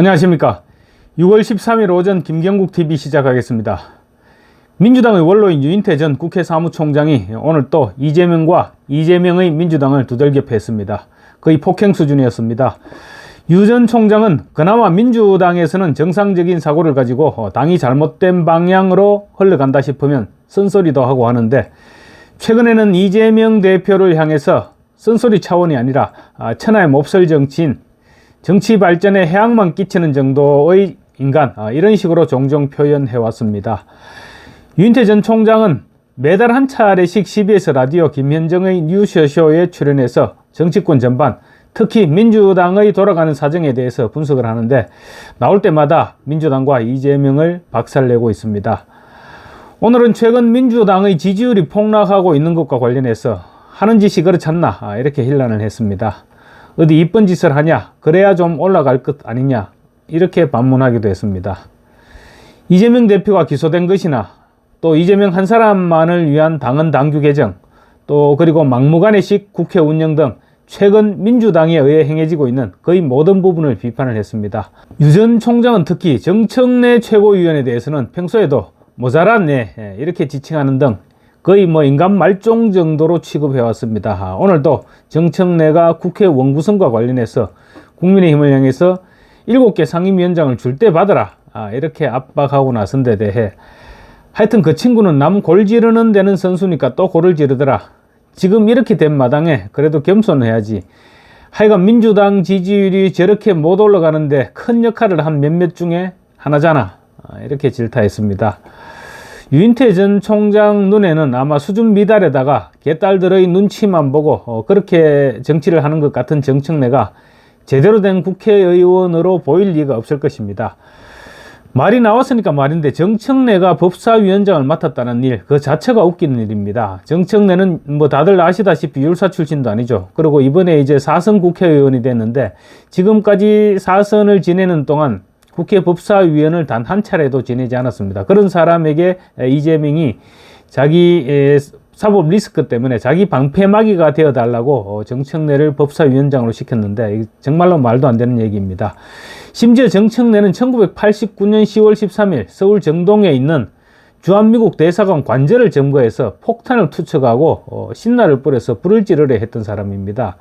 안녕하십니까. 6월 13일 오전 김경국 TV 시작하겠습니다. 민주당의 원로인 유인태 전 국회 사무총장이 오늘 또 이재명과 이재명의 민주당을 두들겨 팼습니다. 거의 폭행 수준이었습니다. 유 전 총장은 그나마 민주당에서는 정상적인 사고를 가지고 어, 당이 잘못된 방향으로 흘러간다 싶으면 쓴소리도 하고 하는데 최근에는 이재명 대표를 향해서 쓴소리 차원이 아니라 아, 천하의 몹쓸 정치인 정치 발전에 해악만 끼치는 정도의 인간 아, 이런 식으로 종종 표현해 왔습니다. 윤태 전 총장은 매달 한 차례씩 CBS 라디오 김현정의 뉴스쇼에 출연해서 정치권 전반 특히 민주당의 돌아가는 사정에 대해서 분석을 하는데 나올 때마다 민주당과 이재명을 박살내고 있습니다. 오늘은 최근 민주당의 지지율이 폭락하고 있는 것과 관련해서 하는 짓이 그렇잖나 아, 이렇게 힐난을 했습니다. 어디 이쁜 짓을 하냐 그래야 좀 올라갈 것 아니냐 이렇게 반문하기도 했습니다. 이재명 대표가 기소된 것이나 또 이재명 한 사람만을 위한 당헌 당규 개정 또 그리고 막무가내식 국회 운영 등 최근 민주당에 의해 행해지고 있는 거의 모든 부분을 비판을 했습니다. 유 전 총장은 특히 정청래 최고위원에 대해서는 평소에도 모자랐네 예, 이렇게 지칭하는 등 거의 뭐 인간 말종 정도로 취급해 왔습니다. 아, 오늘도 정청래가 국회 원구성과 관련해서 국민의힘을 향해서 7개 상임위원장을 줄 때 받아라 아, 이렇게 압박하고 나선 데 대해 하여튼 그 친구는 남 골 지르는 데는 선수니까 또 골을 지르더라. 지금 이렇게 된 마당에 그래도 겸손해야지. 하여간 민주당 지지율이 저렇게 못 올라가는데 큰 역할을 한 몇몇 중에 하나잖아. 아, 이렇게 질타했습니다. 유인태 전 총장 눈에는 아마 수준 미달에다가 개딸들의 눈치만 보고 어, 그렇게 정치를 하는 것 같은 정청래가 제대로 된 국회의원으로 보일 리가 없을 것입니다. 말이 나왔으니까 말인데 정청래가 법사위원장을 맡았다는 일, 그 자체가 웃기는 일입니다. 정청래는 뭐 다들 아시다시피 율사 출신도 아니죠. 그리고 이번에 이제 사선 국회의원이 됐는데 지금까지 사선을 지내는 동안 국회 법사위원을 단 한 차례도 지내지 않았습니다. 그런 사람에게 이재명이 자기 사법 리스크 때문에 자기 방패막이가 되어 달라고 어, 정청래를 법사위원장으로 시켰는데 정말로 말도 안 되는 얘기입니다. 심지어 정청래는 1989년 10월 13일 서울 정동에 있는 주한미국 대사관 관저를 점거해서 폭탄을 투척하고 어, 신나를 뿌려서 불을 지르려 했던 사람입니다.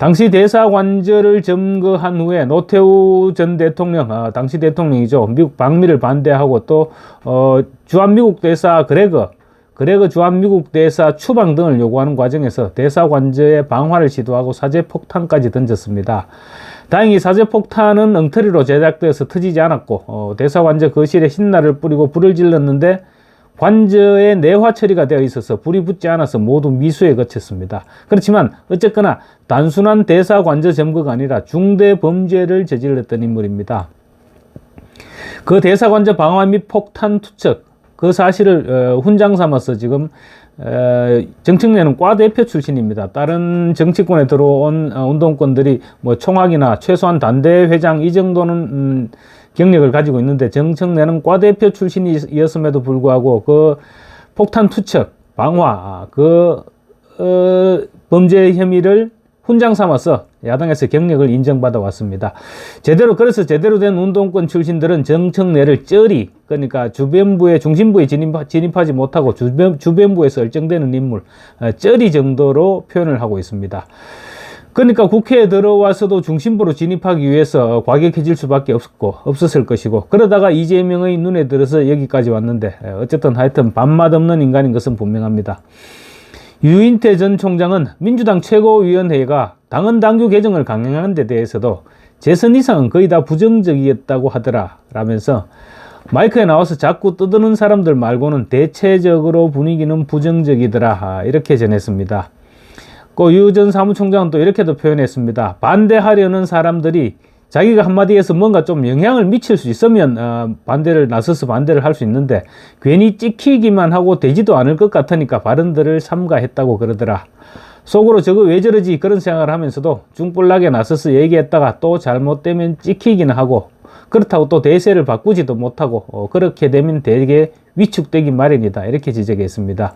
당시 대사관저를 점거한 후에 노태우 전 대통령, 아, 당시 대통령이죠. 미국 방미를 반대하고 또 어, 주한미국 대사 그레거, 그레거 주한미국 대사 추방 등을 요구하는 과정에서 대사관저의 방화를 시도하고 사제 폭탄까지 던졌습니다. 다행히 사제 폭탄은 엉터리로 제작되어서 터지지 않았고 어, 대사관저 거실에 신나를 뿌리고 불을 질렀는데 관저에 내화 처리가 되어 있어서 불이 붙지 않아서 모두 미수에 그쳤습니다. 그렇지만 어쨌거나 단순한 대사 관저 점거가 아니라 중대 범죄를 저질렀던 인물입니다. 그 대사 관저 방화 및 폭탄 투척 그 사실을 어, 훈장 삼아서 지금 어, 정청래는 과 대표 출신입니다. 다른 정치권에 들어온 어, 운동권들이 뭐 총학이나 최소한 단대 회장 이 정도는 음, 경력을 가지고 있는데 정청래는 과 대표 출신이었음에도 불구하고 그 폭탄 투척, 방화, 그 어, 범죄 혐의를 훈장 삼아서 야당에서 경력을 인정받아 왔습니다. 제대로 그래서 제대로 된 운동권 출신들은 정청래를 쩌리 그러니까 주변부의 중심부에 진입, 진입하지 못하고 주변, 주변부에서 얼정되는 인물 어, 쩌리 정도로 표현을 하고 있습니다. 그러니까 국회에 들어와서도 중심부로 진입하기 위해서 과격해질 수밖에 없었고 없었을 것이고 그러다가 이재명의 눈에 들어서 여기까지 왔는데 어쨌든 하여튼 밥맛 없는 인간인 것은 분명합니다. 유인태 전 총장은 민주당 최고위원회가 당헌 당규 개정을 강행하는 데 대해서도 재선 이상은 거의 다 부정적이었다고 하더라 라면서 마이크에 나와서 자꾸 떠드는 사람들 말고는 대체적으로 분위기는 부정적이더라 이렇게 전했습니다. 유전 사무총장은 또 이렇게도 표현했습니다. 반대하려는 사람들이 자기가 한마디에서 뭔가 좀 영향을 미칠 수 있으면 어, 반대를 나서서 반대를 할 수 있는데 괜히 찍히기만 하고 되지도 않을 것 같으니까 발언들을 삼가했다고 그러더라. 속으로 저거 왜 저러지 그런 생각을 하면서도 중불나게 나서서 얘기했다가 또 잘못되면 찍히기는 하고 그렇다고 또 대세를 바꾸지도 못하고 어, 그렇게 되면 되게 위축되기 마련이다 이렇게 지적했습니다.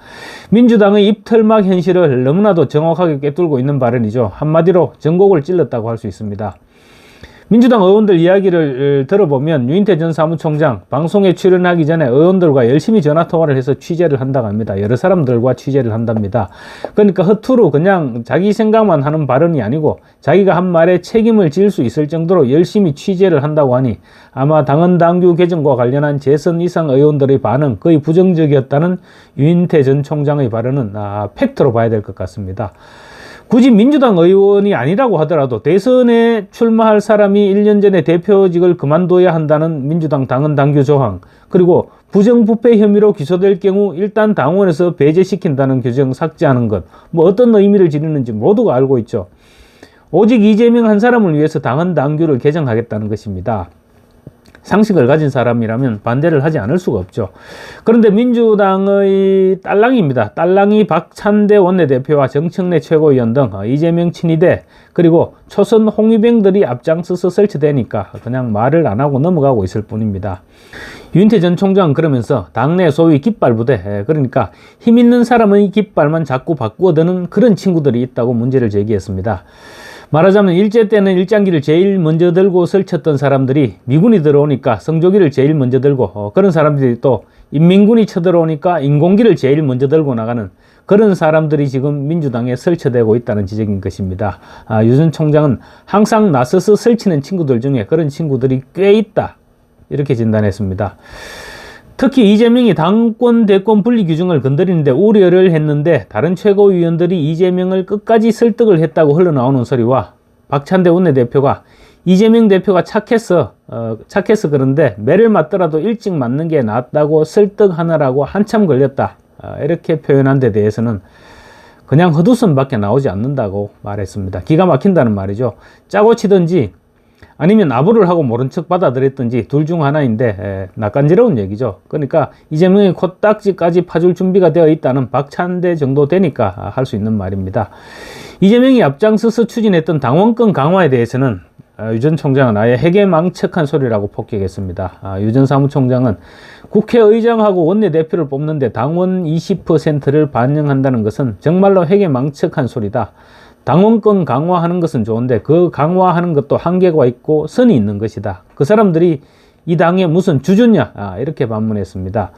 민주당의 입털막 현실을 너무나도 정확하게 꿰뚫고 있는 발언이죠. 한마디로 전곡을 찔렀다고 할 수 있습니다. 민주당 의원들 이야기를 어, 들어보면 유인태 전 사무총장 방송에 출연하기 전에 의원들과 열심히 전화 통화를 해서 취재를 한다고 합니다. 여러 사람들과 취재를 한답니다. 그러니까 허투루 그냥 자기 생각만 하는 발언이 아니고 자기가 한 말에 책임을 질 수 있을 정도로 열심히 취재를 한다고 하니 아마 당헌 당규 개정과 관련한 재선 이상 의원들의 반응 거의 부정적이었다는 유인태 전 총장의 발언은 아, 팩트로 봐야 될 것 같습니다. 굳이 민주당 의원이 아니라고 하더라도 대선에 출마할 사람이 1년 전에 대표직을 그만둬야 한다는 민주당 당헌 당규 조항, 그리고 부정부패 혐의로 기소될 경우 일단 당원에서 배제시킨다는 규정 삭제하는 것, 뭐 어떤 의미를 지니는지 모두가 알고 있죠. 오직 이재명 한 사람을 위해서 당헌 당규를 개정하겠다는 것입니다. 상식을 가진 사람이라면 반대를 하지 않을 수가 없죠. 그런데 민주당의 딸랑이입니다. 딸랑이 박찬대 원내대표와 정청래 최고위원 등 이재명 친위대 그리고 초선 홍위병들이 앞장서서 설치되니까 그냥 말을 안 하고 넘어가고 있을 뿐입니다. 윤태 전 총장은 그러면서 당내 소위 깃발부대 그러니까 힘 있는 사람의 깃발만 자꾸 바꾸어 드는 그런 친구들이 있다고 문제를 제기했습니다. 말하자면 일제 때는 일장기를 제일 먼저 들고 설쳤던 사람들이 미군이 들어오니까 성조기를 제일 먼저 들고 어, 그런 사람들이 또 인민군이 쳐들어오니까 인공기를 제일 먼저 들고 나가는 그런 사람들이 지금 민주당에 설치되고 있다는 지적인 것입니다. 아, 유전 총장은 항상 나서서 설치는 친구들 중에 그런 친구들이 꽤 있다 이렇게 진단했습니다. 특히 이재명이 당권 대권 분리 규정을 건드리는데 우려를 했는데 다른 최고위원들이 이재명을 끝까지 설득을 했다고 흘러나오는 소리와 박찬대 원내대표가 이재명 대표가 착해서 어, 착해서 그런데 매를 맞더라도 일찍 맞는 게 낫다고 설득하느라고 한참 걸렸다 어, 이렇게 표현한 데 대해서는 그냥 헛웃음밖에 나오지 않는다고 말했습니다. 기가 막힌다는 말이죠. 짜고 치든지 아니면 아부를 하고 모른 척 받아들였든지 둘 중 하나인데 에, 낯간지러운 얘기죠. 그러니까 이재명이 코딱지까지 파줄 준비가 되어 있다는 박찬대 정도 되니까 할 수 있는 말입니다. 이재명이 앞장서서 추진했던 당원권 강화에 대해서는 아, 유전 총장은 아예 해계망측한 소리라고 폭격했습니다. 아, 유전 사무총장은 국회의장하고 원내대표를 뽑는데 당원 20%를 반영한다는 것은 정말로 해계망측한 소리다. 당원권 강화하는 것은 좋은데 그 강화하는 것도 한계가 있고 선이 있는 것이다. 그 사람들이 이 당의 무슨 주주냐? 아, 이렇게 반문했습니다.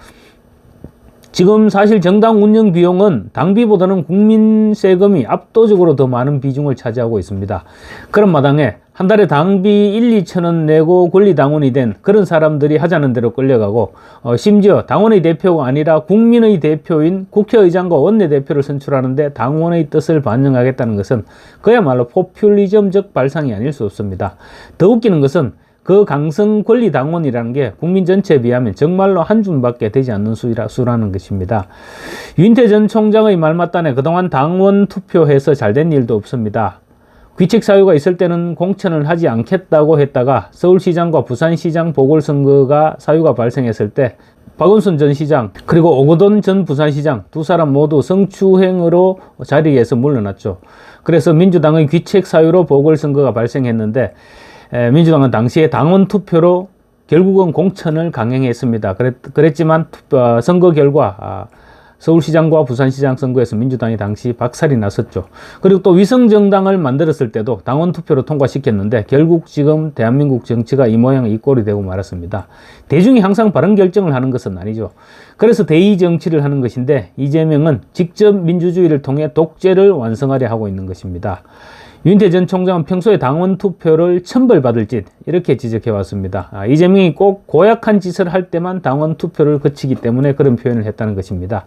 지금 사실 정당 운영 비용은 당비보다는 국민 세금이 압도적으로 더 많은 비중을 차지하고 있습니다. 그런 마당에 한 달에 당비 1, 2천 원 내고 권리당원이 된 그런 사람들이 하자는 대로 끌려가고 어, 심지어 당원의 대표가 아니라 국민의 대표인 국회의장과 원내대표를 선출하는데 당원의 뜻을 반영하겠다는 것은 그야말로 포퓰리즘적 발상이 아닐 수 없습니다. 더 웃기는 것은 그 강성 권리 당원이라는 게 국민 전체에 비하면 정말로 한 줌밖에 되지 않는 수라, 수라는 것입니다. 윤태 전 총장의 말 맞다네 그동안 당원 투표해서 잘된 일도 없습니다. 귀책 사유가 있을 때는 공천을 하지 않겠다고 했다가 서울시장과 부산시장 보궐선거가 사유가 발생했을 때 박원순 전 시장 그리고 오거돈 전 부산시장 두 사람 모두 성추행으로 자리에서 물러났죠. 그래서 민주당의 귀책 사유로 보궐선거가 발생했는데 민주당은 당시에 당원 투표로 결국은 공천을 강행했습니다. 그랬, 지만 어, 선거 결과 아, 서울시장과 부산시장 선거에서 민주당이 당시 박살이 났었죠. 그리고 또 위성정당을 만들었을 때도 당원 투표로 통과시켰는데 결국 지금 대한민국 정치가 이 모양 이 꼴이 되고 말았습니다. 대중이 항상 바른 결정을 하는 것은 아니죠. 그래서 대의 정치를 하는 것인데 이재명은 직접 민주주의를 통해 독재를 완성하려 하고 있는 것입니다. 윤태 전 총장은 평소에 당원 투표를 천벌받을 짓 이렇게 지적해 왔습니다. 아, 이재명이 꼭 고약한 짓을 할 때만 당원 투표를 거치기 때문에 그런 표현을 했다는 것입니다.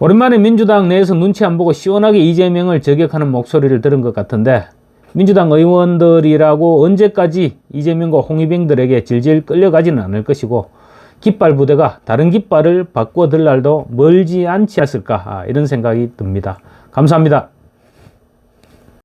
오랜만에 민주당 내에서 눈치 안 보고 시원하게 이재명을 저격하는 목소리를 들은 것 같은데 민주당 의원들이라고 언제까지 이재명과 홍위병들에게 질질 끌려가지는 않을 것이고 깃발 부대가 다른 깃발을 바꿔들 날도 멀지 않지 않을까 아, 이런 생각이 듭니다. 감사합니다.